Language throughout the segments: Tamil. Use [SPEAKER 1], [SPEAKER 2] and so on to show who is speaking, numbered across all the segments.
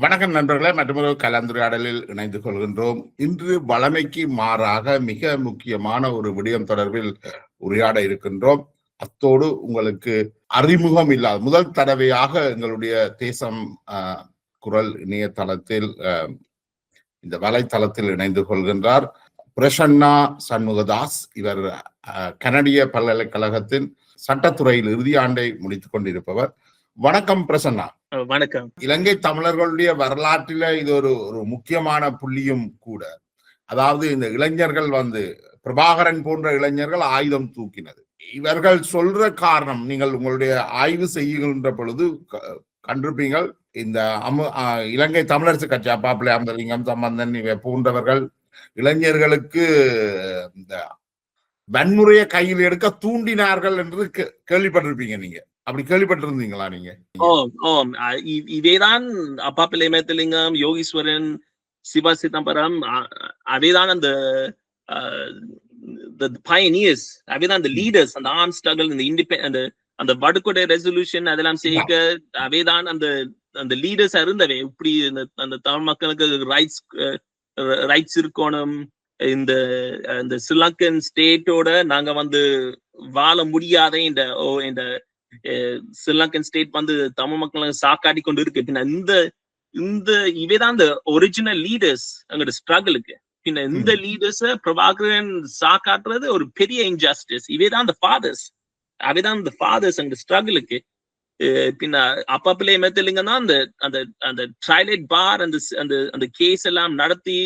[SPEAKER 1] வணக்கம் நண்பர்களே மற்றொரு கலந்துரையாடலில் இணைந்து கொள்கின்றோம். இன்று வளமைக்கு மாறாக மிக முக்கியமான ஒரு விடயம் தொடர்பில் உரையாட இருக்கின்றோம். அத்தோடு உங்களுக்கு அறிமுகம் இல்லாத முதல் தடவையாக எங்களுடைய தேசம் ஆஹ், குரல் இணையதளத்தில் இந்த வலைத்தளத்தில் இணைந்து கொள்கின்றார். பிரசன்னா சண்முகதாஸ். இவர் கனடிய பல்கலைக்கழகத்தின் சட்டத்துறையில் இறுதி ஆண்டை முடித்துக் கொண்டிருப்பவர். வணக்கம் பிரசன்னா.
[SPEAKER 2] வணக்கம்.
[SPEAKER 1] இலங்கை தமிழர்களுடைய வரலாற்றில இது ஒரு ஒரு முக்கியமான புள்ளியும் கூட. அதாவது இந்த இளைஞர்கள் வந்து பிரபாகரன் போன்ற இளைஞர்கள் ஆயுதம் தூக்கினது. இவர்கள் சொல்ற காரணம் நீங்கள் உங்களுடைய ஆய்வு செய்கின்ற பொழுது கண்டிருப்பீங்கள் இந்த அமு இலங்கை தமிழரசு கட்சி அப்பாப்பிள்ளை அம்பலிங்கம் சம்பந்தன் இவை போன்றவர்கள் இளைஞர்களுக்கு இந்த வன்முறையை கையில் எடுக்க தூண்டினார்கள் என்று கேள்விப்பட்டிருப்பீங்க நீங்க. அப்படி கேள்விப்பட்டிருந்தீங்களா நீங்க?
[SPEAKER 2] ஓம் ஓம் அஹ் இ- இவைதான் அப்பா பிள்ளைமேத்தலிங்கம் யோகீஸ்வரன் சிவா சிதம்பரம் அ- அவைதான் அந்த பயனியர்ஸ் அவைதான் அந்த லீடர்ஸ் அந்த ஆர்ம் ஸ்ட்ரகிள் இந்த இண்டிபெண்ட் அந்த அந்த வடுகொடை ரெசல்யூஷன் அதெல்லாம் செய்க அவைதான் அந்த அந்த லீடர்ஸ் இருந்தவை இப்படி இந்த அந்த தமிழ் மக்களுக்கு ரைட்ஸ் ரைட்ஸ் இருக்கணும். இந்த இந்த ஸ்ரீலங்கன் ஸ்டேட்டோட நாங்க வந்து வாழ முடியாத இந்த ஓ இந்த ஸ்ரீலங்கன் ஸ்டேட் வந்து தமிழ் மக்களை சாக்காடி கொண்டு இருக்கு. பின்ன இந்த இந்த இவைதான் இந்த ஒரிஜினல் லீடர்ஸ் அங்கோட ஸ்ட்ரகிளுக்கு பின்ன இந்த லீடர்ஸ பிரபாகரன் சாக்காட்டுறது ஒரு பெரிய இன்ஜஸ்டிஸ் இவைதான் அந்த ஃபாதர்ஸ் அவைதான் இந்த ஃபாதர்ஸ் அங்க ஸ்ட்ரகிளுக்கு பின்ன அப்பா பிள்ளை மெத்தலிங்க தான் அந்த அந்த அந்த ட்ரைலைட் பார் அந்த அந்த அந்த கேஸ் எல்லாம் நடத்தி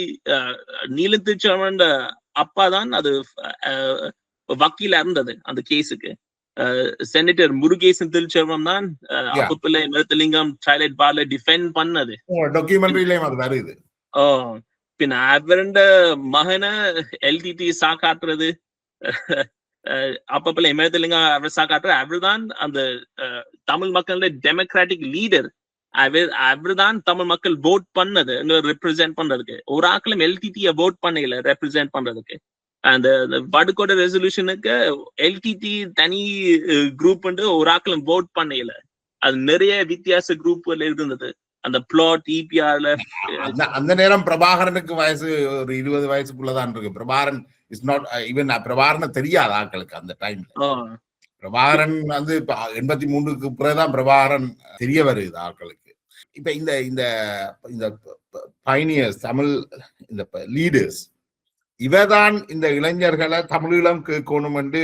[SPEAKER 2] நீலத்திச்சவன் அப்பா தான் அது வக்கீலா இருந்தது அந்த கேஸுக்கு செனட்டர் முருகேசன் திருச்செல்வம் தான் அஹ்,
[SPEAKER 1] Yeah.
[SPEAKER 2] அப்பா பிள்ளை மெத்தலிங்கம் ட்ரைலைட் பார்ல டிஃபெண்ட் பண்ணது
[SPEAKER 1] வருது
[SPEAKER 2] ஓ பின்ன அவருண்ட மகனை எல்டிடி சாக்காட்டுறது அப்பப்பல எமேதலிங்க அவர் சாக்காட்டுற அவர் தான் அந்த அஹ், தமிழ் மக்களோட டெமோக்ராட்டிக் லீடர் அவர் தான் தமிழ் மக்கள் vote பண்ணது ரெப்ரசென்ட் பண்றதுக்கு ஒரு ஆக்களும் எல்டிடிய vote பண்ணல ரெப்ரசென்ட் பண்றதுக்கு அந்த வடுகோட ரெசல்யூஷனுக்கு எல்டிடி தனி குரூப் ஒரு ஆக்களும் vote பண்ணல அது நிறைய வித்தியாச குரூப்ல இருந்தது. அந்த பிளாட் இபிஆர்ல
[SPEAKER 1] அந்த அந்த நேரம் பிரபாகரனுக்கு வயசு ஒரு இருபது வயசுக்குள்ளதான் இருக்கு. பிரபாகரன் இஸ் நாட் ஈவன் பிரபாகரனை தெரியாது ஆட்களுக்கு அந்த டைம்ல பிரபாகரன் வந்து இப்ப எண்பத்தி மூன்றுக்கு பிறகுதான் பிரபாகரன் தெரிய வருது ஆட்களுக்கு. இப்ப இந்த இந்த இந்த பயணியர்ஸ் தமிழ் இந்த லீடர்ஸ் இவதான் இந்த இளைஞர்களை தமிழீழம் கேட்கணும் என்று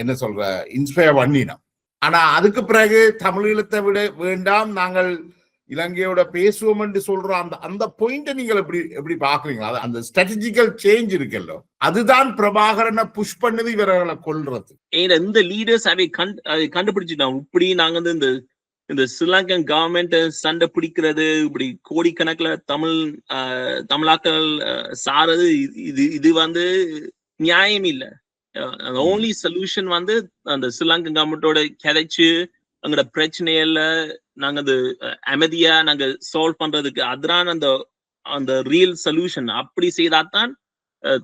[SPEAKER 1] என்ன சொல்ற இன்ஸ்பயர் பண்ணினோம். ஆனா அதுக்கு பிறகு தமிழீழத்தை விட வேண்டாம் நாங்கள் இலங்கையோட பேசுவோம் என்று சொல்ற அந்த அந்த பாயிண்ட நீங்கள் எப்படி எப்படி பாக்குறீங்களா அந்த ஸ்ட்ராட்டஜிக்கல் சேஞ்ச் இருக்குல்ல. அதுதான் பிரபாகரனை புஷ் பண்ணது இவர்களை கொல்றது.
[SPEAKER 2] ஏன்னா இந்த லீடர்ஸ் அதை கண் அதை கண்டுபிடிச்சிட்டோம். இப்படி நாங்க வந்து இந்த இந்த ஸ்ரீலங்கன் கவர்மெண்ட் சண்டை பிடிக்கிறது இப்படி கோடிக்கணக்கில் தமிழ் ஆஹ், தமிழாக்கள் சாரது இது- இது வந்து நியாயம் இல்ல. ஓன்லி சொல்யூஷன் வந்து அந்த ஸ்ரீலங்கன் கவர்மெண்டோட கிடைச்சு அங்கட பிரச்சனையில நாங்க அது அமைதியா நாங்க சால்வ் பண்றதுக்கு அதுதான் அந்த அந்த ரியல் சொல்யூஷன் அப்படி செய்தாதான்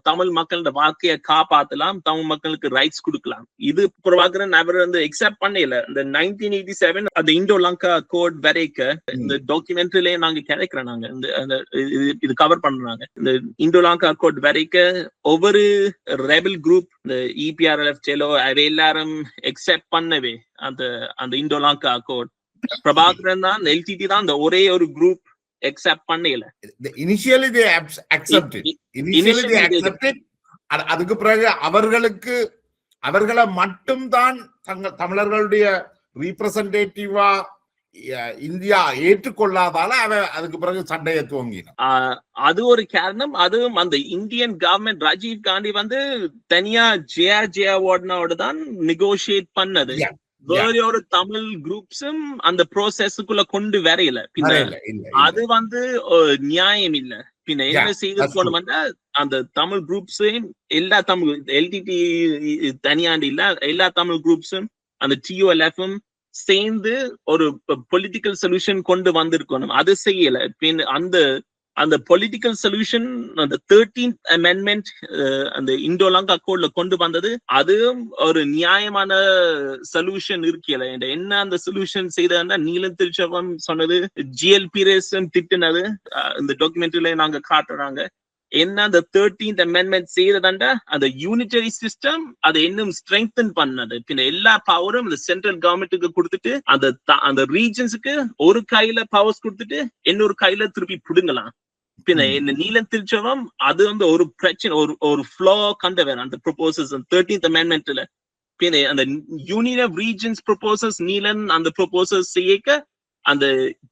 [SPEAKER 2] தமிழ் மக்களோட வாழ்க்கையை காப்பாத்தலாம் தமிழ் மக்களுக்கு ரைட்ஸ் கொடுக்கலாம். இது பிரபாகரன் அவர் வந்து எக்ஸெப்ட் பண்ணல. இந்த நைன்டீன் எயிட்டி செவன் அந்த இண்டோ லங்கா கோட் வரைக்க இந்த டாக்குமெண்ட்ரிலே நாங்க கிடைக்கிறோம் நாங்க. இந்த இது- கவர் பண்றாங்க இந்த இண்டோ லங்கா கோட் வரைக்க ஒவ்வொரு ரெபல் குரூப் இந்த E இபிஆர்எல்எஃப் செலோ அவை எல்லாரும் எக்ஸெப்ட் பண்ணவே அந்த அந்த இண்டோ லங்கா கோட் பிரபாகரன் தான் எல்டிடி தான் அந்த ஒரே ஒரு குரூப் எக்ஸெப்ட் பண்ணல.
[SPEAKER 1] Initially they accepted initially accepted அதுக்கு பிறகு அவர்களுக்கு அவர்களை மட்டும்தான் தங்க தமிழர்களுடைய ரீப்ரசன்டேட்டிவா இந்தியா ஏற்றுக்கொள்ளாதால அவ அதுக்கு பிறகு சண்டையை துவங்கினான்.
[SPEAKER 2] அது ஒரு காரணம். அதுவும் அந்த இந்தியன் கவர்மெண்ட் ராஜீவ் காந்தி வந்து தனியா ஜெயா ஜெயா வார்டனோட தான் நெகோசியேட் பண்ணது. வேற ஒரு தமிழ் குரூப்ஸும் அந்த ப்ரோசஸ்க்குள்ள கொண்டு வரையில அது வந்து நியாயம் இல்ல பின்ன என்ன செய்து போனோம்னா அந்த தமிழ் குரூப்ஸையும் எல்லா தமிழ் எல்டிடி தனியாண்டு இல்ல எல்லா தமிழ் குரூப்ஸும் அந்த டிஓஎல்எஃப்பும் சேர்ந்து ஒரு பொலிட்டிக்கல் சொல்யூஷன் கொண்டு வந்திருக்கணும். அது செய்யல. பின் அந்த அந்த பொலிட்டிக்கல் சொல்யூஷன் அந்த தேர்டீன்த் அமெண்ட்மெண்ட் uh, அந்த இண்டோ லங்கா கோட்ல கொண்டு வந்தது அதுவும் ஒரு நியாயமான சொல்யூஷன் இருக்கல என்ன அந்த சொல்யூஷன் செய்ததுன்னா நீலன் திருச்சபம் சொன்னது ஜிஎல் பீரேசன் திட்டினது uh, இந்த டாக்குமெண்ட்ரியில நாங்க காட்டுறாங்க. என்ன அந்த தேர்டீன்த் அமெண்ட்மெண்ட் செய்ததாண்டா? அந்த யூனிட்டரி சிஸ்டம் அதை இன்னும் ஸ்ட்ரெங்தன் பண்ணது. பின்ன எல்லா பவரும் இந்த சென்ட்ரல் கவர்மெண்ட்டுக்கு கொடுத்துட்டு அந்த அந்த ரீஜன்ஸுக்கு ஒரு கையில பவர்ஸ் கொடுத்துட்டு இன்னொரு கையில திருப்பி பிடுங்கலாம். பின்ன. இந்த நீலம் திருச்சவம் அது வந்து ஒரு பிரச்சனை ஒரு ஒரு ஃப்ளோ கண்டவர். அந்த ப்ரொபோசல்ஸ் தேர்டீன்த் அமெண்ட்மெண்ட்ல பின்ன அந்த union of regions proposals Neelan அந்த ப்ரொபோசல்ஸ் செய்யக்க அந்த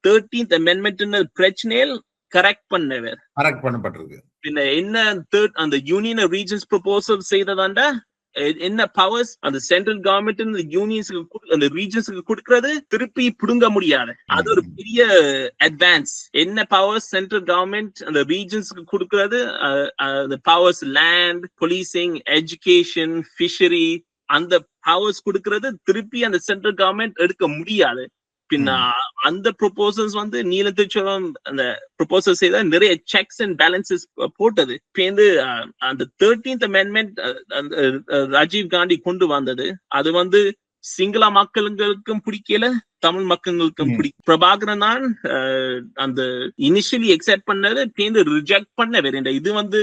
[SPEAKER 2] தேர்டீன்த் அமெண்ட்மெண்ட் பிரச்சனையில் கரெக்ட் பண்ணவர்.
[SPEAKER 1] கரெக்ட் பண்ணப்பட்டிருக்கு.
[SPEAKER 2] பின்ன என்ன தேர்ட் அந்த யூனியன் ரீஜன்ஸ் ப்ரொபோசல் செய்ததாண்டா? என்ன பவர்ஸ் அந்த சென்ட்ரல் கவர்மெண்ட் இந்த யூனியன்ஸுக்கு அந்த ரீஜன்ஸுக்கு கொடுக்கறது திருப்பி புடுங்க முடியாது. அது ஒரு பெரிய அட்வான்ஸ் என்ன பவர்ஸ் சென்ட்ரல் கவர்மெண்ட் அந்த ரீஜன்ஸ்க்கு கொடுக்கறது அந்த powers land policing education fishery அந்த பவர்ஸ் கொடுக்கறது திருப்பி அந்த சென்ட்ரல் கவர்மெண்ட் எடுக்க முடியாது. பின்ன அந்த ப்ரொபோசல்ஸ் வந்து நீலத்திச்சோளம் அந்த ப்ரொபோசல் செய்த நிறைய செக்ஸ் அண்ட் பேலன்சஸ் போட்டது வந்து அந்த தேர்டீன்த் அமெண்ட்மெண்ட் ராஜீவ் காந்தி கொண்டு வந்தது அது வந்து சிங்கள மக்களுக்கும் பிடிக்கல தமிழ் மக்களுக்கும்
[SPEAKER 1] ம்.
[SPEAKER 2] பிடி பிரபாகரன் தான் அந்த இனிஷியலி எக்ஸெப்ட் பண்ணது ரிஜெக்ட் பண்ண வேற இது வந்து.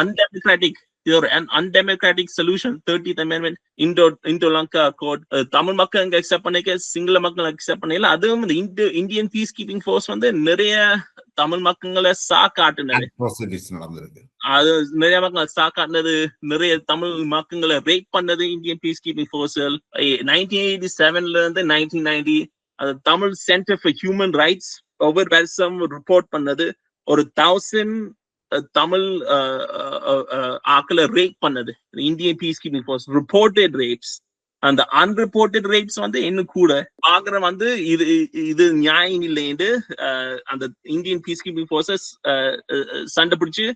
[SPEAKER 2] அன்டெமோக்ராட்டிக் இது ஒரு undemocratic solution thirty amendment Indo Indo Lanka accord Tamil மக்கள் அங்க அக்செப்ட் பண்ணிக்க சிங்கள மக்கள் அக்செப்ட் பண்ணிக்கல அதுவும் இந்த இந்திய இந்தியன் பீஸ் கீப்பிங் ஃபோர்ஸ் வந்து நிறைய தமிழ் மக்களை சா காட்டுனது
[SPEAKER 1] atrocities நடந்திருக்கு.
[SPEAKER 2] அது நிறைய மக்கள் சா காட்டினது நிறைய தமிழ் மக்கங்களை ரேப் பண்ணது இந்தியன் பீஸ் கீப்பிங் ஃபோர்ஸல் நைன்டீன் எயிட்டி செவன்ல இருந்து நைன்டீன் நைன்டி அது Tamil centre for human rights ஒவ்வொரு வருஷம் ரிப்போர்ட் பண்ணது. ஒரு தௌசண்ட் தமிழ் ஆக்களை ரேப் பண்ணது. Indian peace keeping force reported rapes அந்த அன்ரிப்போர்ட்டட் ரேட்ஸ் வந்து இன்னும் கூட பாக்குற வந்து இது இது நியாயம் இல்லைன்னு அந்த இந்தியன் பீஸ் கீப்பிங் ஃபோர்ஸஸ் சண்டை பிடிச்சு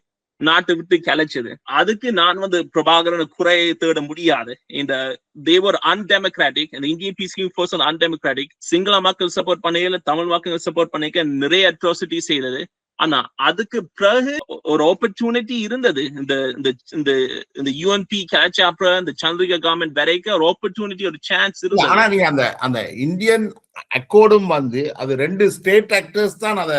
[SPEAKER 2] நாட்டை விட்டு கிளைச்சது. அதுக்கு நான் வந்து பிரபாகரனை குறைய தேட முடியாது. இந்த தேவர் அன்டெமோக்ராட்டிக் இந்த Indian peace keeping force undemocratic Sinhala மக்கள் சப்போர்ட் பண்ணிக்கல தமிழ் மக்கள் சப்போர்ட் பண்ணிக்க நிறைய அட்ராசிட்டி செய்தது. ஆனா அதுக்கு பிறகு ஒரு ஆப்பர்ச்சுனிட்டி இருந்தது. இந்த இந்த இந்த இந்த யூஎன்பி கேட்ச் அப்புறம் இந்த சந்திரிகா கவர்மெண்ட் வரைக்கும் ஒரு ஆப்பர்ச்சுனிட்டி ஒரு சான்ஸ் இருந்தது.
[SPEAKER 1] ஆனா நீங்க அந்த அந்த இந்தியன் அக்கோர்டும் வந்து அது ரெண்டு ஸ்டேட் ஆக்டர்ஸ் தான் அத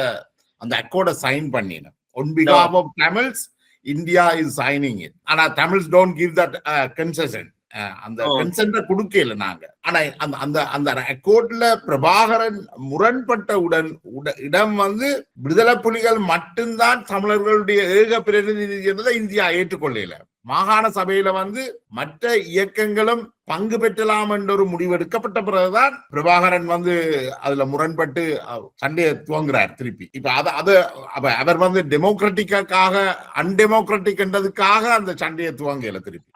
[SPEAKER 1] அந்த அக்கோர்டை சைன் பண்ணினோம் on பிகாப் of Tamils India is signing it ஆனா Tamils don't give that concession அந்த. கன்சென்ட கொடுக்கல நாங்க ஆனா அந்த அந்த அந்த அக்கோர்ட்ல பிரபாகரன் முரண்பட்ட உடன் உட- இடம் வந்து விடுதலை புலிகள் மட்டும்தான் தமிழர்களுடைய ஏக பிரதிநிதி என்பதை இந்தியா ஏற்றுக்கொள்ளல மாகாண சபையில வந்து மற்ற இயக்கங்களும் பங்கு பெற்றலாம் என்ற ஒரு முடிவு எடுக்கப்பட்ட பிறகுதான் பிரபாகரன் வந்து அதுல முரண்பட்டு சண்டையை துவங்குறார் திருப்பி. இப்ப அத அது அவர் வந்து டெமோக்ராட்டிக்காக அன்டெமோக்ராட்டிக் என்றதுக்காக அந்த சண்டையை துவங்கல திருப்பி.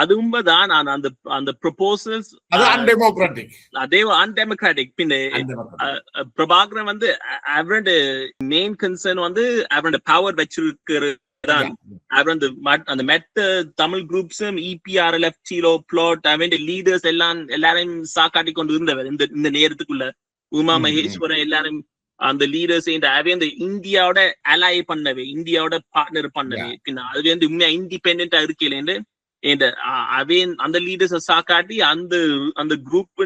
[SPEAKER 2] அது உண்மைதான். நான் அந்த அந்த ப்ரொபோசல்ஸ்
[SPEAKER 1] அது அன்டெமோக்ராட்டிக்.
[SPEAKER 2] அதே அன்டெமோக்ராட்டிக். பின்ன பிரபாகரன் வந்து அவரோட மெயின் கன்சர்ன் வந்து அவரோட பவர் வச்சிருக்கிறது தான். அந்த மட்- அந்த மெட்ட தமிழ் குரூப்ஸும் இபிஆர்எல்எஃப் சீலோ பிளாட் அவன் லீடர்ஸ் எல்லாம் எல்லாரையும் சாக்காட்டி கொண்டு இருந்தவர் இந்த இந்த நேரத்துக்குள்ள. உமா. மகேஸ்வரன் எல்லாரும் அந்த லீடர்ஸ் இந்த இந்தியாவோட அலாய் பண்ணவே இந்தியாவோட பார்ட்னர் பண்ணவே. பின்ன அது வந்து உண்மையா இண்டிபெண்டா இருக்கலேன்னு இந்த அவன் அந்த லீடர்ஸ் சாக்காட்டி அந்த அந்த குரூப்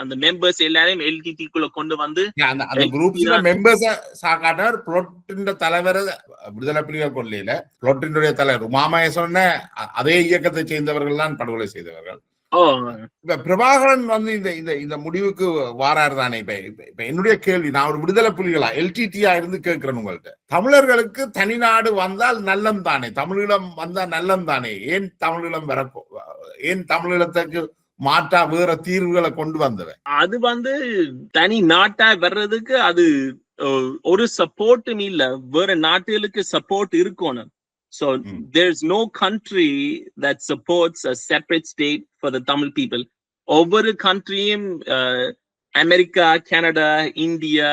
[SPEAKER 2] அந்த மெம்பர்ஸ் எல்லாரையும் எல்டிடிக்குள்ள கொண்டு வந்து
[SPEAKER 1] அந்த குரூப்ஸ்ல மெம்பர்ஸ் சாக்காட்டவர் புளொட்டின் தலைவர் விடுதலை புலிகள் கொள்ளையில புளொட்டினுடைய தலைவர் உமாமய சொன்ன அதே இயக்கத்தை சேர்ந்தவர்கள் தான் படுகொலை செய்தவர்கள். இப்ப பிரபாகரன் வந்து இந்த இந்த இந்த முடிவுக்கு வாராரு தானே? இப்ப இப்ப- என்னுடைய கேள்வி நான் ஒரு விடுதலை புலிகளா? எல்டிடியா இருந்து கேட்கிறேன் உங்கள்ட்ட. தமிழர்களுக்கு தனிநாடு வந்தால் நல்லம் தானே? தமிழீழம் வந்தா நல்லம் தானே? ஏன் தமிழீழம் வர ஏன் தமிழீழத்துக்கு மாற்றா வேற தீர்வுகளை கொண்டு வந்தவன்?
[SPEAKER 2] அது வந்து தனி நாட்டா வர்றதுக்கு அது ஒரு சப்போர்ட்டும் இல்ல. வேற நாட்டுகளுக்கு சப்போர்ட் இருக்கணும். So
[SPEAKER 1] Mm.
[SPEAKER 2] there's no country that supports a separate state for the tamil people. ஒவ்வொரு கண்ட்ரியும் America Canada India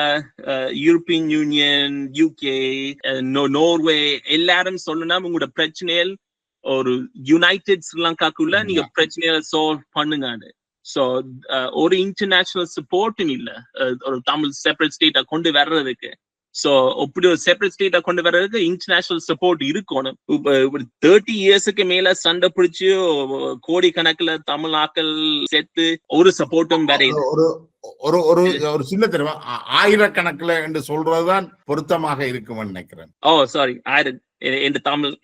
[SPEAKER 2] European union UK Norway எல்லாரும் சொல்லணும்னா உங்களோட பிரச்சனைகள் ஒரு யுனைடெட் ஸ்ரீலங்காக்குள்ள நீங்க பிரச்சனையை சால்வ் பண்ணுங்க சோ ஒரு இன்டர்நேஷனல் சப்போர்ட்டும் இல்ல. ஒரு தமிழ் செப்பரேட் ஸ்டேட்டா கொண்டு வர்றதுக்கு. சோ அப்படி ஒரு செப்பரேட் ஸ்டேட்டா கொண்டு வர்றதுக்கு இன்டர்நேஷனல் சப்போர்ட் இருக்கணும். இப்ப தேர்ட்டி இயர்ஸுக்கு மேல சண்டை பிடிச்சு கோடி கணக்குல தமிழ் ஆக்கள் சேர்த்து ஒரு சப்போர்ட்டும் வேற
[SPEAKER 1] ஒரு ஒரு ஒரு ஒரு சின்ன தெரியுமா ஆயிரக்கணக்குல என்று சொல்றதுதான் பொருத்தமாக இருக்கும்னு நினைக்கிறேன்.
[SPEAKER 2] ஓ சாரி ஆயிரம் இந்த தமிழ்.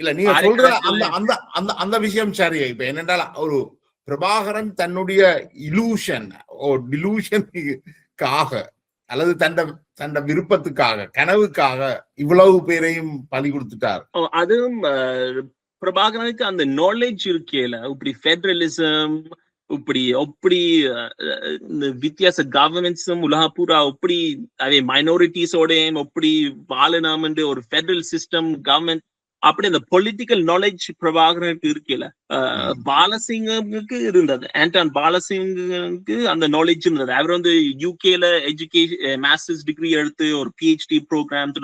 [SPEAKER 1] இல்ல நீங்க சொல்ற அந்த அந்த அந்த அந்த விஷயம் சரி. இப்ப என்னென்றால் ஒரு பிரபாகரன் தன்னுடைய இலூஷன் ஓ டிலூஷனுக்காக அல்லது தண்ட தண்ட விருப்பத்துக்காக கனவுக்காக இவ்வளவு பேரையும் பலி கொடுத்துட்டார்.
[SPEAKER 2] அதுவும் பிரபாகரனுக்கு அந்த நாலேஜ் இருக்கேல இப்படி ஃபெடரலிசம் இப்படி அப்படி இந்த வித்தியாச கவர்மெண்ட்ஸும் உலக பூரா அப்படி அதே மைனாரிட்டிஸோடையும் அப்படி வாழணும்னு ஒரு ஃபெடரல் சிஸ்டம் கவர்மெண்ட் அப்படி அந்த பொலிட்டிக்கல் நாலேஜ் பிரபாகரனுக்கு இருக்கல. பாலசிங்குக்கு இருந்தது. ஆண்டான் பாலசிங்குக்கு அந்த நாலேஜ் இருந்தது. அவர் வந்து யூகேல எஜுகேஷன் மாஸ்டர்ஸ் டிகிரி எடுத்து ஒரு பிஹெச்டி ப்ரோக்ராம்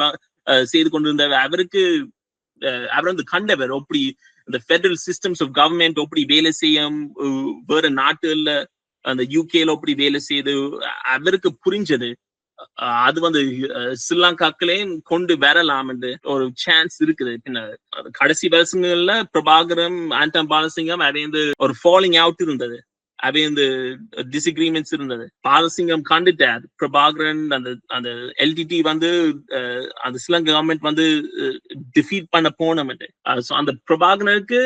[SPEAKER 2] செய்து கொண்டிருந்தவர். அவருக்கு அவர் வந்து கண்டவர். அப்படி இந்த ஃபெடரல் சிஸ்டம்ஸ் ஆஃப் கவர்மெண்ட் அப்படி வேலை செய்யும் வேற நாட்டுல அந்த யூகேல அப்படி வேலை செய்து அவருக்கு புரிஞ்சது. அது வந்து ஸ்ரீலங்காக்களையும் கொண்டு வரலாம் ஒரு சான்ஸ் இருக்குது. பின்னர் கடைசி வருஷங்கள்ல பிரபாகரம் ஆண்டம் பாலசிங்கம் அவை வந்து ஒரு ஃபாலிங் அவுட் இருந்தது. அவை டிஸ்அக்ரிமெண்ட்ஸ் இருந்தது. பாலசிங்கம் கண்டுட்டார். பிரபாகரன் அந்த அந்த எல்டிடி வந்து அந்த ஸ்ரீலங்கா கவர்மெண்ட் வந்து டிஃபீட் பண்ண போனோம் ஸோ அந்த பிரபாகரனுக்கு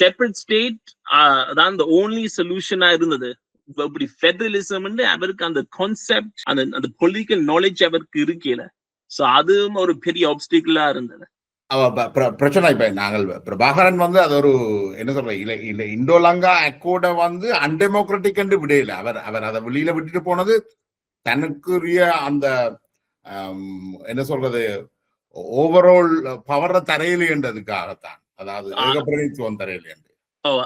[SPEAKER 2] செப்பரேட் ஸ்டேட் அதான் இந்த ஓன்லி சொல்யூஷனா இருந்தது. இப்படி ஃபெடரலிசம் அவருக்கு அந்த கான்செப்ட் அந்த அந்த பொலிட்டிக்கல் நாலேஜ் அவருக்கு இருக்கல சோ அதுவும் ஒரு பெரிய ஆப்ஸ்டிக்கலா இருந்தது.
[SPEAKER 1] அவ பிரச்சனை இப்ப நாங்கள் பிரபாகரன் வந்து அது ஒரு என்ன சொல்ற இல்ல இல்ல இண்டோலங்கா அக்கோட வந்து அன்டெமோக்ராட்டிக் என்று விடையில அவர் அவர் அதை வெளியில விட்டுட்டு போனது தனக்குரிய அந்த என்ன சொல்றது ஓவரால் பவர தரையில என்றதுக்காகத்தான் அதாவது. ஏகப்பிரதித்துவம் தரையில என்று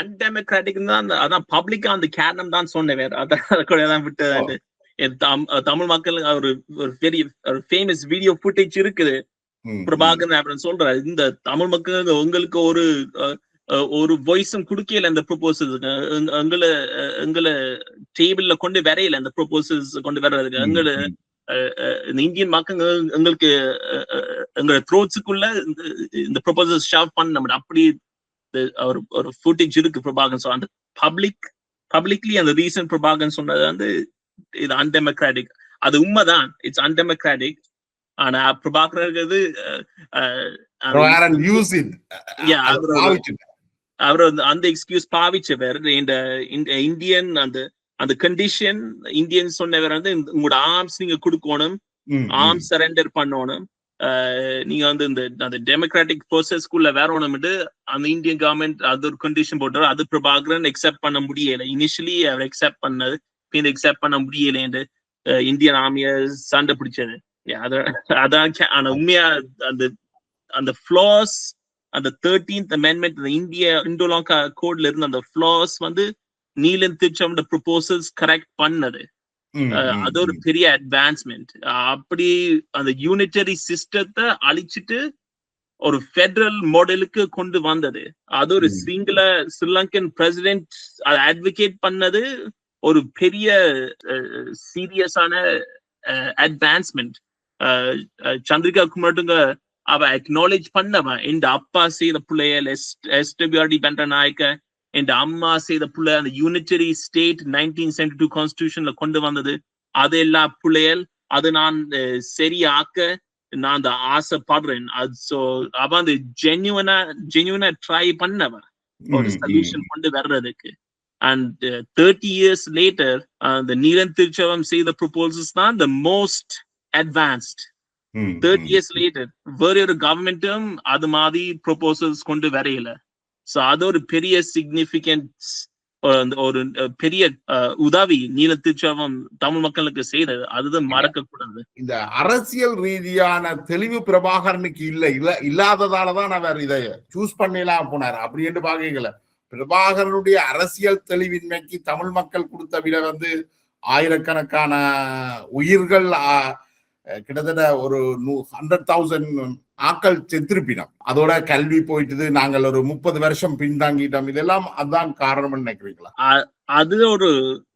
[SPEAKER 2] அன்டெமோக்ராட்டிக் தான் அந்த அதான் பப்ளிக்கா அந்த காரணம் தான் சொன்னேன் வேற. அதான் தம்- தமிழ் மக்கள் ஒரு ஒரு பெரிய ஒரு ஃபேமஸ் வீடியோ ஃபுட்டேஜ் இருக்குது.
[SPEAKER 1] ம்,
[SPEAKER 2] பிரபாகரன் அப்படின்னு சொல்றாரு இந்த தமிழ் மக்கள் உங்களுக்கு ஒரு ஒரு வாய்ஸும் கொடுக்கல இந்த ப்ரொபோசல் எங்களை எங்களை டேபிள்ல கொண்டு வரையில இந்த ப்ரொபோசல்ஸ் கொண்டு வர்றதுக்கு. எங்களை இந்தியன் மக்கள் எங்களுக்கு எங்களோட த்ரோட்ஸுக்குள்ள இந்த ப்ரொபோசல் ஷாப் பண்ண அப்படி ஒரு ஒரு ஃபுட்டேஜ் இருக்கு பிரபாகரன் ஸோ அந்த பப்ளிக் பப்ளிக்லி அந்த ரீசன் பிரபாகரன் சொன்னது வந்து இது அன்டெமோக்ராட்டிக் அது உண்மைதான். இட்ஸ் அன்டெமோக்ராட்டிக் ஆனா பிரபாகரங்கிறது. அவர் அந்த எக்ஸ்கியூஸ் பாவிச்சவர். இந்த இந்த இந்தியன் அந்த அந்த கண்டிஷன் இந்தியன் சொன்னவர் வந்து உங்களோட ஆர்ம்ஸ் நீங்க கொடுக்கணும்.
[SPEAKER 1] ம், ம்.
[SPEAKER 2] ஆர்ம் சரண்டர் பண்ணணும். நீங்க வந்து இந்த அந்த டெமோக்ராட்டிக் ப்ரோசஸ்க்குள்ள வரணும்னு அந்த இந்தியன் கவர்மெண்ட் அது ஒரு கண்டிஷன் போட்டு அது பிரபாகரன் எக்ஸெப்ட் பண்ண முடியல. இனிஷியலி அவர் எக்ஸெப்ட் பண்ணது பின் எக்ஸெப்ட் பண்ண முடியலன்னு இந்தியன் ஆர்மிய சண்டை பிடிச்சது. அதான் ஆனா உண்மையா அந்த அந்த ஃபிளாஸ் அந்த தேர்டீன்த் அமெண்ட்மெண்ட் அந்த இந்திய இண்டோலாங்கா கோட்ல இருந்து அந்த ஃபிளாஸ் வந்து நீலன் திருச்சம் ப்ரொபோசல்ஸ் கரெக்ட் பண்ணது. அது ஒரு. பெரிய அட்வான்ஸ்மெண்ட் அப்படி அந்த யூனிட்டரி சிஸ்டத்தை அழிச்சிட்டு ஒரு ஃபெடரல் மாடலுக்கு கொண்டு வந்தது அது ஒரு. சிங்கள ஸ்ரீலங்கன் பிரசிடென்ட் அட்வொகேட் பண்ணது ஒரு பெரிய சீரியஸான அட்வான்ஸ்மெண்ட் சந்திரிகா குமரட்டுங்க அவ அக்னாலேஜ் பண்ணவன் இந்த அப்பா செய்த பிள்ளைய எஸ்டபிஆர்டி பண்ற நாயக்க இந்த அம்மா செய்த புள்ள அந்த unitary state nineteen seventy two கான்ஸ்டியூஷன்ல கொண்டு வந்தது. அது எல்லா பிள்ளைகள் அது நான் சரியாக்க நான் அந்த ஆசைப்படுறேன். அது சோ அவ அந்த ஜென்யூனா ஜென்யூனா ட்ரை பண்ணவன். ஒரு. சொல்யூஷன் கொண்டு வர்றதுக்கு. அண்ட் தேர்ட்டி இயர்ஸ் லேட்டர் அந்த நீலன் திருச்சவம் செய்த ப்ரொபோசல்ஸ் தான் the most advanced thirty. Years later வேற ஒரு கவர்மெண்ட்டும் அது மாதிரி ப்ரொபோசல்ஸ் கொண்டு வரையல. சோ அது ஒரு பெரிய சிக்னிபிகன்ஸ் ஒரு பெரிய உதவி நீல திருச்சவம் தமிழ் மக்களுக்கு செய்தது. அதுதான் மறக்க கூடாது
[SPEAKER 1] இந்த அரசியல் ரீதியான தெளிவு பிரபாகரனுக்கு இல்ல இல்ல இல்லாததாலதான் அவர் இதை சூஸ் பண்ணலாம் போனார். அப்படி என்று பாக்கல பிரபாகரனுடைய அரசியல் தெளிவின்மைக்கு தமிழ் மக்கள் கொடுத்த விட வந்து ஆயிரக்கணக்கான உயிர்கள் கிட்டத்தட்ட ஒரு ஹண்ட்ரட் தௌசண்ட் ஆக்கள் செத்திருப்பினோம் அதோட கல்வி போயிட்டது நாங்கள் ஒரு முப்பது வருஷம் பின்தாங்கிட்டோம். இதெல்லாம் அதான் காரணம் நினைக்கிறீங்களா?
[SPEAKER 2] அது ஒரு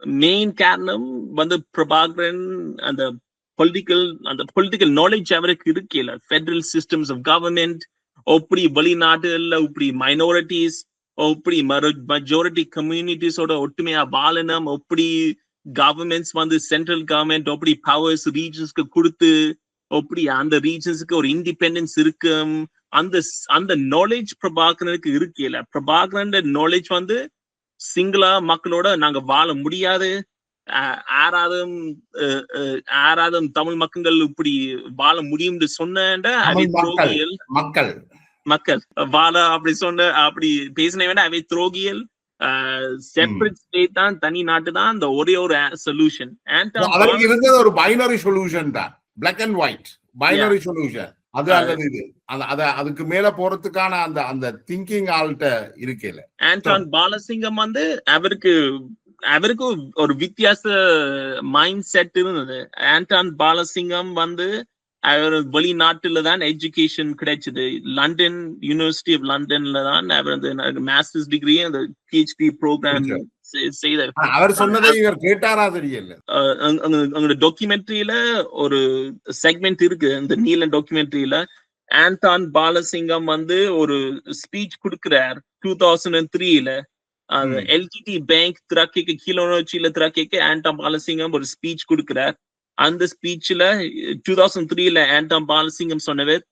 [SPEAKER 2] மெயின் காரணம். வந்து பிரபாகரன் அந்த பொலிட்டிக்கல் அந்த பொலிட்டிக்கல் நாலேஜ் அவருக்கு இருக்கல ஃபெடரல் சிஸ்டம்ஸ் ஆஃப் கவர்மெண்ட் எப்படி வெளிநாட்டுல இப்படி மைனாரிட்டிஸ் எப்படி மெஜாரிட்டி கம்யூனிட்டிஸோட ஒட்டுமையா வாழணும். ஒப்படி கவர்மெண்ட்ஸ் வந்து சென்ட்ரல் கவர்மெண்ட் ஒப்படி பவர்ஸ் ரீஜன்ஸ்க்கு கொடுத்து எப்படி அந்த ரீஜன்ஸுக்கு ஒரு இண்டிபெண்டன்ஸ் இருக்கும். அந்த அந்த நாலேஜ் பிரபாகரனுக்கு இருக்கல பிரபாகரன் நாலேஜ் வந்து சிங்களா மக்களோட நாங்க வாழ முடியாது. ஆறாதும் ஆறாதும் தமிழ் மக்கள் இப்படி வாழ முடியும்னு சொன்ன அவை துரோகியல்
[SPEAKER 1] மக்கள்.
[SPEAKER 2] மக்கள். வாழ அப்படி சொன்ன அப்படி பேசின வேண்டாம் அவை துரோகியல் செப்பரேட் ஸ்டேட் தான் தனி நாட்டு தான் அந்த ஒரே ஒரு சொல்யூஷன்
[SPEAKER 1] ஒரு பைனரி சொல்யூஷன் தான். Black and white binary solution அது அல்லது இது. அத அதுக்கு மேல போறதுக்கான அந்த அந்த திங்கிங் ஆள்கிட்ட இருக்கல
[SPEAKER 2] ஆண்டான் பாலசிங்கம் வந்து அவருக்கு அவருக்கு ஒரு வித்தியாச மைண்ட் செட் இருந்தது. ஆண்டான் பாலசிங்கம் வந்து அவர் வெளிநாட்டுல தான் எஜுகேஷன் கிடைச்சது லண்டன் யூனிவர்சிட்டி ஆஃப் லண்டன்ல தான் அவர் மாஸ்டர்ஸ் டிகிரி அந்த பிஹெச்டி ப்ரோக்ராம் செய்தார்
[SPEAKER 1] அவர் சொன்னதை இவர் கேட்டாரா தெரியல.
[SPEAKER 2] அங்க டாக்குமெண்ட்ரியில ஒரு செக்மெண்ட் இருக்கு. இந்த நீலன் டாக்குமெண்ட்ரியில ஆண்டான் பாலசிங்கம் வந்து ஒரு ஸ்பீச் கொடுக்கிறார் டூ தௌசண்ட் அண்ட் த்ரீல எல்டிடி பேங்க் திராக்கிக்கு கிளிநொச்சியில திராக்கிக்கு ஆண்டான் பாலசிங்கம் ஒரு ஸ்பீச் கொடுக்கிறார். அந்த ஸ்பீச்ல டூ தௌசண்ட் த்ரீல ஆண்டான் பாலசிங்கம் சொன்னவர்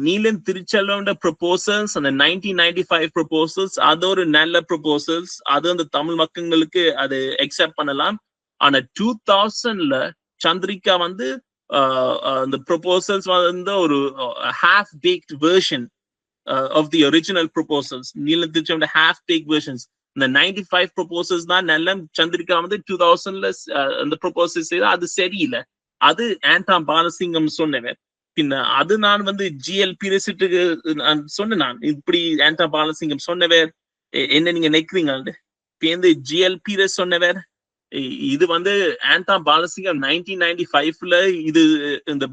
[SPEAKER 2] நீலன் திருச்செல்வோட ப்ரொபோசல்ஸ் அந்த நைன்டீன் நைன்டி ஃபைவ் ப்ரொபோசல்ஸ் அது ஒரு நல்ல ப்ரொபோசல்ஸ் அது அந்த தமிழ் மக்களுக்கு அது எக்ஸப்ட் பண்ணலாம் ஆனா டூ தௌசண்ட்ல சந்திரிகா வந்து அந்த ப்ரொபோசல்ஸ் வந்து ஒரு half baked version of the original proposals Neelan திருச்செல்வோட half bake versions இந்த நைன்டி ஃபைவ் ப்ரொபோசல்ஸ் தான் நல்ல சந்திரிகா வந்து டூ தௌசண்ட்ல அந்த ப்ரொபோசல் செய்த அது சரியில்லை அது ஆண்டாம் பாலசிங்கம் சொன்னவர் பின்ன அது நான் வந்து ஜிஎல்பி ரெசிட்டுக்கு நான் சொன்னேன் நான். இப்படி ஆண்டா பாலசிங்கம் சொன்னவர் என்ன நீங்க நினைக்கிறீங்க பேருந்து ஜிஎல்பி சொன்னவர் இது வந்து ஆண்டா பாலசிங்கம் நைன்டீன் நைன்டி ஃபைவ்ல இது இந்த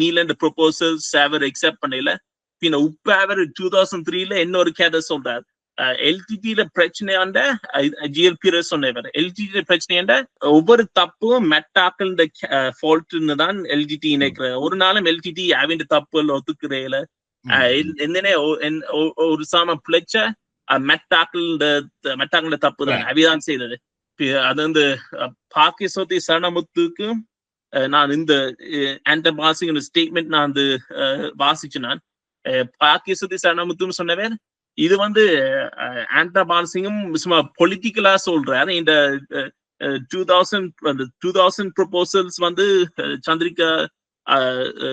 [SPEAKER 2] நீலண்ட் ப்ரொபோசல்ஸ் அவர் அக்செப்ட் பண்ணல பின்ன உப்பு அவர் டூ தௌசண்ட் த்ரீல இன்னொரு கேத சொல்றாரு. எல்டிடியில பிரச்சனையாண்ட ஜிஎல்பி சொன்னவர் எல்டிடி பிரச்சனையாண்ட ஒவ்வொரு தப்பும் மெட்டாக்கள் ஃபால்ட்னு தான் எல்டிடி இணைக்கிற ஒரு நாளும் எல்டிடி அவன் தப்புகள் ஒத்துக்கிறேல. ஒரு சாம பிழைச்ச மெட்டாக்கள் மெட்டாக்கள தப்பு தான். அவிதான் செய்தது. அது வந்து பாகிஸ்தோத்தி சரணமுத்துக்கு நான் இந்த ஆண்டர் பாசிங் ஸ்டேட்மெண்ட் நான் வந்து வாசிச்சு நான். பாகிஸ்தோத்தி சரணமுத்துன்னு சொன்னவர் இது வந்து ஆண்டா பாலசிங்கம் சும்மா பொலிட்டிக்கலா சொல்றாரு இந்த டூ தௌசண்ட் அந்த டூ தௌசண்ட் ப்ரொபோசல்ஸ் வந்து சந்திரிகா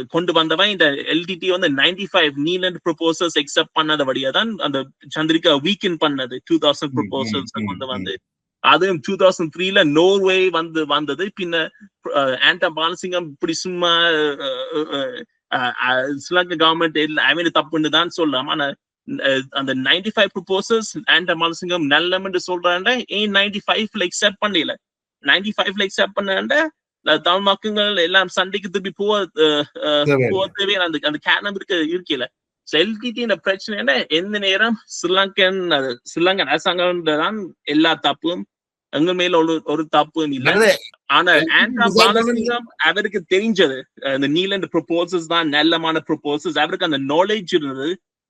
[SPEAKER 2] கொண்டு வந்தவன் இந்த எல்டிடி வந்து நைன்டி ஃபைவ் நீலண்ட் ப்ரொபோசல்ஸ் எக்ஸப்ட் பண்ணாதபடியா தான் அந்த சந்திரிகா வீக்கெண்ட் பண்ணது டூ தௌசண்ட் ப்ரொபோசல்ஸ் கொண்டு வந்து அது டூ தௌசண்ட் த்ரீல நோர்வே வந்து வந்தது பின்ன ஆண்டா பாலசிங்கம் இப்படி சும்மா ஸ்ரீலங்கா கவர்மெண்ட் அவன் தப்புன்னு தான் சொல்லலாம் ஆனா அந்த நைன்டி ஃபைவ் ப்ரொபோசல்ஸ் ஆண்ட் மலசிங்கம் நல்லம் சொல்றாண்ட ஏன் நைன்டி ஃபைவ்ல எக்ஸெப்ட் பண்ணல? நைன்டி ஃபைவ்ல எக்ஸெப்ட் பண்ணாண்ட தமிழ் மக்கள் எல்லாம் சண்டைக்கு திருப்பி போக போக தேவையான அந்த அந்த கேனம் இருக்க இருக்கல. எல்டிடி இந்த பிரச்சனை எந்த நேரம் ஸ்ரீலங்கன் ஸ்ரீலங்கன் அரசாங்கம் தான் எல்லா தப்பும். எங்க மேல ஒரு ஒரு தப்பும் இல்ல. ஆனா ஆண்டா பாலசிங்கம் அவருக்கு தெரிஞ்சது. அந்த நீலண்ட் ப்ரொபோசல்ஸ் தான் நல்லமான ப்ரொபோசல்ஸ் அவருக்கு அந்த நாலேஜ் இருந்தது.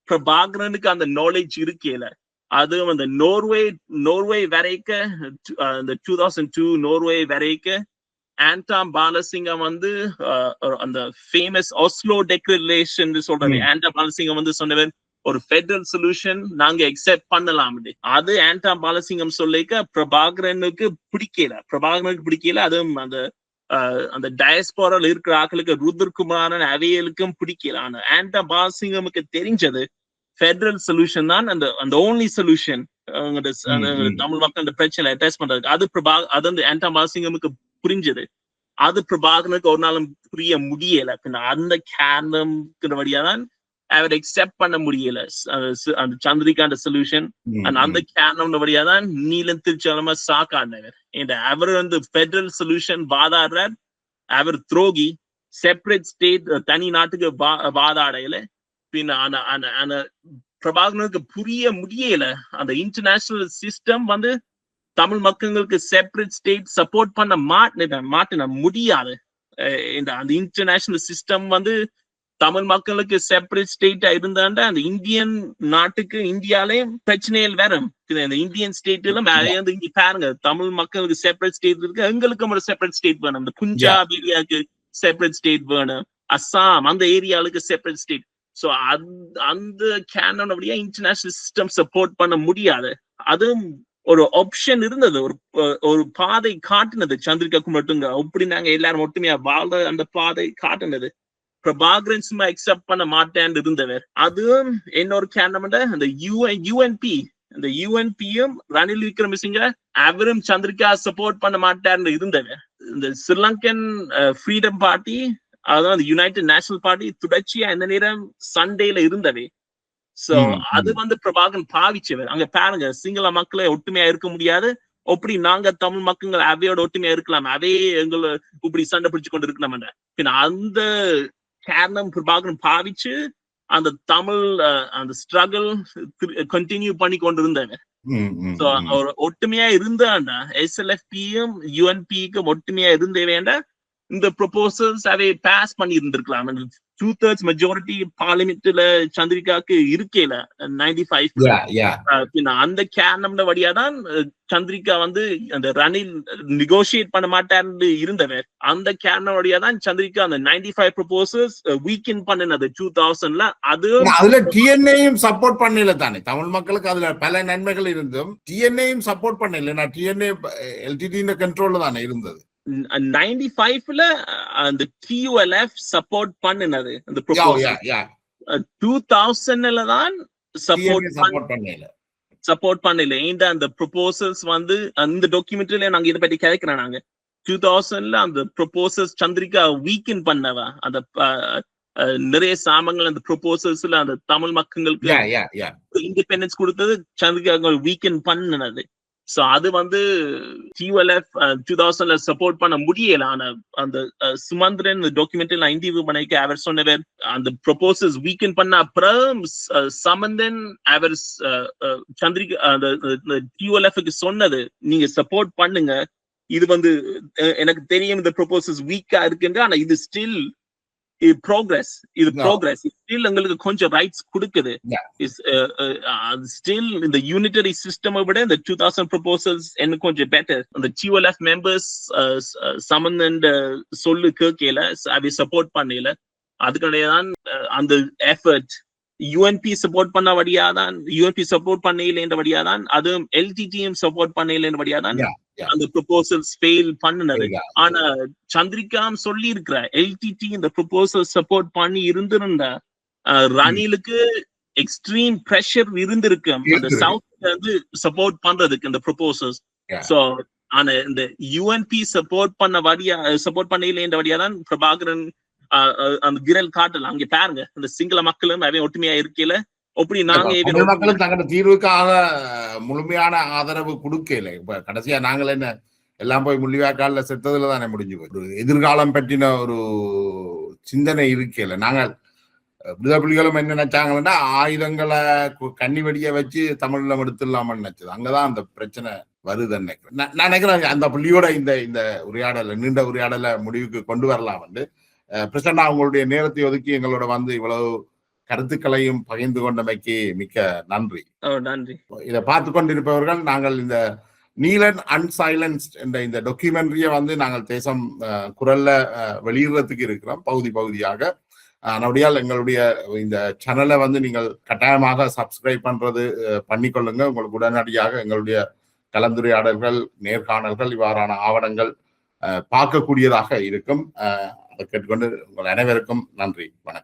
[SPEAKER 2] பிரபாகரனுக்கு அந்த நாலேஜ் இருக்கல அதுவும் அந்த நோர்வே நோர்வே வரைக்க அந்த டூ தௌசண்ட் டூ நோர்வே வரைக்க ஆண்டாம் பாலசிங்கம் வந்து அந்த ஃபேமஸ் ஆஸ்லோ டெக்ரலேஷன் சொல்றது ஆண்டா பாலசிங்கம் வந்து சொன்னவர் ஒரு ஃபெடரல் சொல்யூஷன் நாங்க எக்ஸெப்ட் பண்ணலாம் அது ஆண்டாம் பாலசிங்கம் சொல்லிக்க பிரபாகரனுக்கு பிடிக்கல. பிரபாகரனுக்கு பிடிக்கல அதுவும் அந்த அந்த டயஸ்போரால இருக்கிற ஆக்களுக்கு ருத்ரகுமாரன் அவையலுக்கும் பிடிக்கல. ஆனா ஆண்டா பாலசிங்கமுக்கு தெரிஞ்சது ஃபெடரல் சொல்யூஷன் தான் அந்த அந்த ஓன்லி சொல்யூஷன் தமிழ் மக்கள் அந்த பிரச்சனை அட்டாச் பண்றதுக்கு. அது பிரபா அது அந்த ஆண்டா பாலசிங்கமுக்கு புரிஞ்சது. அது பிரபாகரனுக்கு ஒரு நாளும் புரிய முடியல. பின்ன அந்த காரணம் வழியா தான் அவர் எக்ஸெப்ட் பண்ண முடியல. அந்த சந்திரிகாண்ட சொல்யூஷன் அந்த காரணம் வழியா தான் நீலம் திருச்சலமா சாக்காண்டவர் அவர் வந்து ஃபெடரல் சொல்யூஷன் வாதாடுறார். அவர் துரோகி. செப்பரேட் ஸ்டேட் தனி நாட்டுக்கு வாதாடையில பின்ன பிரபாகரனுக்கு புரிய முடியல. அந்த இன்டர்நேஷனல் சிஸ்டம் வந்து தமிழ் மக்களுக்கு செப்பரேட் ஸ்டேட் சப்போர்ட் பண்ண மாட்டின மாட்டின முடியாது. இந்த அந்த இன்டர்நேஷனல் சிஸ்டம் வந்து தமிழ் மக்களுக்கு செப்பரேட் ஸ்டேட்டா இருந்தாண்டா அந்த இந்தியன் நாட்டுக்கு இந்தியாலயும் பிரச்சனைகள் வரும் இது இந்த இந்தியன் ஸ்டேட்ல வந்து இங்க பாருங்க தமிழ் மக்களுக்கு செப்பரேட் ஸ்டேட் இருக்கு எங்களுக்கும் ஒரு செப்பரேட் ஸ்டேட் வேணும். இந்த புஞ்சாப் ஏரியாவுக்கு செப்பரேட் ஸ்டேட் வேணும். அஸ்ஸாம் அந்த ஏரியாவுக்கு செப்பரேட் ஸ்டேட் சோ அந்த கேனன் அப்படியே இன்டர்நேஷனல் சிஸ்டம் சப்போர்ட் பண்ண முடியாது. அதுவும் ஒரு ஆப்ஷன் இருந்தது ஒரு ஒரு பாதை காட்டுனது சந்திரிகா குமட்டுங்க அப்படி நாங்க எல்லாரும் ஒட்டுமையா வாழ அந்த பாதை காட்டுனது. பிரபாகரன் அக்செப்ட் பண்ண மாட்டேன்னு இருந்தவர். அதுவும் இன்னொரு கேண்டமெண்ட் அந்த யூஎன் யூஎன்பி இந்த யூஎன்பியும் ரணில் விக்ரமசிங்க அவரும் சந்திரிகா சப்போர்ட் பண்ண மாட்டார்னு இருந்தவர். இந்த ஸ்ரீலங்கன் ஃப்ரீடம் பார்ட்டி அதாவது யுனைடெட் நேஷனல் பார்ட்டி தொடர்ச்சியா இந்த நேரம் சண்டேல இருந்தவை சோ அது வந்து பிரபாகரன் பாவிச்சவர். அங்க பாருங்க சிங்கள மக்களை ஒட்டுமையா இருக்க முடியாது. அப்படி நாங்க தமிழ் மக்கள் அவையோட ஒட்டுமையா இருக்கலாம்? அவையே எங்களை இப்படி சண்டை பிடிச்சு கொண்டு இருக்கலாம் பின்ன அந்த காரணம் பிரபாகரன் பாவிச்சு அந்த தமிழ் அந்த ஸ்ட்ரகிள் கண்டினியூ பண்ணி கொண்டு இருந்தாங்க அவர் ஒட்டுமையா இருந்தாண்டா எஸ்எல்எஃபியும் யூஎன்பிக்கும் ஒட்டுமையா இருந்தே வேண்டாம் இந்த ப்ரொபோசல்ஸ் அவை பாஸ் பண்ணி இருந்திருக்கலாம் டூ தேர்ட்ஸ் மெஜாரிட்டி பார்லிமெண்ட்ல சந்திரிகாக்கு இருக்கேல நைன்டி ஃபைவ் அந்த கேரணம்ல வழியா தான் சந்திரிகா வந்து அந்த ரணில் நெகோசியேட் பண்ண மாட்டார்னு இருந்தவர். அந்த கேரணம் வழியா தான் சந்திரிகா அந்த நைன்டி ஃபைவ் ப்ரொபோசல்ஸ் வீக்கெண்ட் பண்ணினது டூ தௌசண்ட்ல அது
[SPEAKER 1] அதுல டிஎன்ஏயும் சப்போர்ட் பண்ணல தானே. தமிழ் மக்களுக்கு அதுல பல நன்மைகள் இருந்தும் டிஎன்ஏயும் சப்போர்ட் பண்ணல. நான் டிஎன்ஏ எல்டிடி கண்ட்ரோல்ல தானே இருந்தது.
[SPEAKER 2] நைன்டி ஃபைவ்ல அந்த கியூஎல்எஃப் சப்போர்ட் பண்ணினது அந்த டூ தௌசண்ட்ல தான் சப்போர்ட்
[SPEAKER 1] பண்ணல.
[SPEAKER 2] சப்போர்ட் பண்ணல. இந்த அந்த ப்ரொபோசல்ஸ் வந்து அந்த டாக்குமெண்ட்ல நாங்க இதை பத்தி கேட்கிறோம் நாங்க. டூ தௌசண்ட்ல அந்த ப்ரொபோசல்ஸ் சந்திரிகா வீக்கெண்ட் பண்ணவா? அந்த நிறைய சாமங்கள் அந்த ப்ரொபோசல்ஸ்ல அந்த தமிழ் மக்களுக்கு இண்டிபெண்டன்ஸ் கொடுத்தது சந்திரிகா வீக்கெண்ட் பண்ணினது. சோ அது வந்து டியூஎல்எஃப் டூ தௌசண்ட்ல சப்போர்ட் பண்ண முடியல. ஆனா அந்த uh, சுமந்திரன் டாக்குமெண்ட்ரி நான் இன்டர்வியூ பண்ணிக்க அவர் சொன்னவர் அந்த ப்ரொபோசஸ் வீக்கெண்ட் பண்ண அப்புறம் uh, சமந்தன் அவர் uh, சந்திரிகா அந்த டியூஎல்எஃப்க்கு சொன்னது நீங்க சப்போர்ட் பண்ணுங்க. இது வந்து எனக்கு தெரியும் இந்த ப்ரொபோசஸ் வீக்கா இருக்குன்ற ஆனா இது ஸ்டில் இது ப்ரோக்ரஸ் இது ப்ரோக்ரஸ் ஸ்டில் எங்களுக்கு கொஞ்சம் ரைட்ஸ் கொடுக்குது. ஸ்டில் இந்த யூனிட்டரி சிஸ்டம் விட இந்த டூ தௌசண்ட் ப்ரொபோசல்ஸ் என்ன கொஞ்சம் பெட்டர் அந்த டியூஎல்எஃப் மெம்பர்ஸ் சம்பந்தன் சொல்லு கேட்கல அதை சப்போர்ட் பண்ணல. அதுக்கிடையே தான் அந்த எஃபர்ட் யூஎன்பி சப்போர்ட் பண்ண வழியா தான் யூஎன்பி சப்போர்ட் பண்ணல வழியா தான் அதுவும் எல்டிடிஎம் சப்போர்ட் பண்ணல வழியா தான் அந்த ப்ரொபோசல்ஸ் ஃபெயில் பண்ணினது. ஆனா சந்திரிகாம் சொல்லி இருக்கிற எல்டிடி இந்த ப்ரொபோசல் சப்போர்ட் பண்ணி இருந்திருந்தா ரணிலுக்கு எக்ஸ்ட்ரீம் ப்ரெஷர் இருந்திருக்கு. அந்த சவுத்ல இருந்து சப்போர்ட் பண்றதுக்கு இந்த ப்ரொபோசல்ஸ் சோ ஆனா இந்த யூஎன்பி சப்போர்ட் பண்ண வழியா சப்போர்ட் பண்ணல என்ற வழியா தான் பிரபாகரன் அந்த விரல் காட்டல. அங்க பாருங்க இந்த சிங்கள மக்களும் அவன் ஒற்றுமையா இருக்கையில அப்படி நாங்க
[SPEAKER 1] மக்களும் தங்களோட தீர்வுக்காக முழுமையான ஆதரவு கொடுக்கல இப்ப கடைசியா நாங்கள் என்ன எல்லாம் போய் முள்ளிவாய்க்கால செத்ததுல தானே முடிஞ்சு போய் ஒரு எதிர்காலம் பற்றின ஒரு சிந்தனை இருக்கல நாங்கள் விடுதலை புலிகளும் என்ன நினைச்சாங்கன்னா ஆயுதங்களை கண்ணி வெடிய வச்சு தமிழ்ல எடுத்துடலாமன்னு நினைச்சது. அங்கதான் அந்த பிரச்சனை வருது நினைக்கிறேன். நான் நினைக்கிறேன் அந்த புள்ளியோட இந்த இந்த உரையாடலை நீண்ட உரையாடலை முடிவுக்கு கொண்டு வரலாம் வந்து. பிரசன்னா உங்களுடைய நேரத்தை ஒதுக்கி எங்களோட வந்து இவ்வளவு கருத்துக்களையும் பகிர்ந்து கொண்டமைக்கு மிக்க நன்றி.
[SPEAKER 2] நன்றி.
[SPEAKER 1] இதை பார்த்து கொண்டிருப்பவர்கள் நாங்கள் இந்த நீலன் அன்சைலன்ஸ் என்ற இந்த டொக்குமெண்ட்ரியை வந்து நாங்கள் தேசம் குரல்ல வெளியிடுறதுக்கு இருக்கிறோம் பகுதி பகுதியாக. நொடியால் எங்களுடைய இந்த சேனலை வந்து நீங்கள் கட்டாயமாக சப்ஸ்கிரைப் பண்றது பண்ணிக்கொள்ளுங்க. உங்களுக்கு உடனடியாக எங்களுடைய கலந்துரையாடல்கள் நேர்காணல்கள் இவ்வாறான ஆவணங்கள் பார்க்கக்கூடியதாக இருக்கும். அதை கேட்டுக்கொண்டு உங்கள் அனைவருக்கும் நன்றி. வணக்கம்.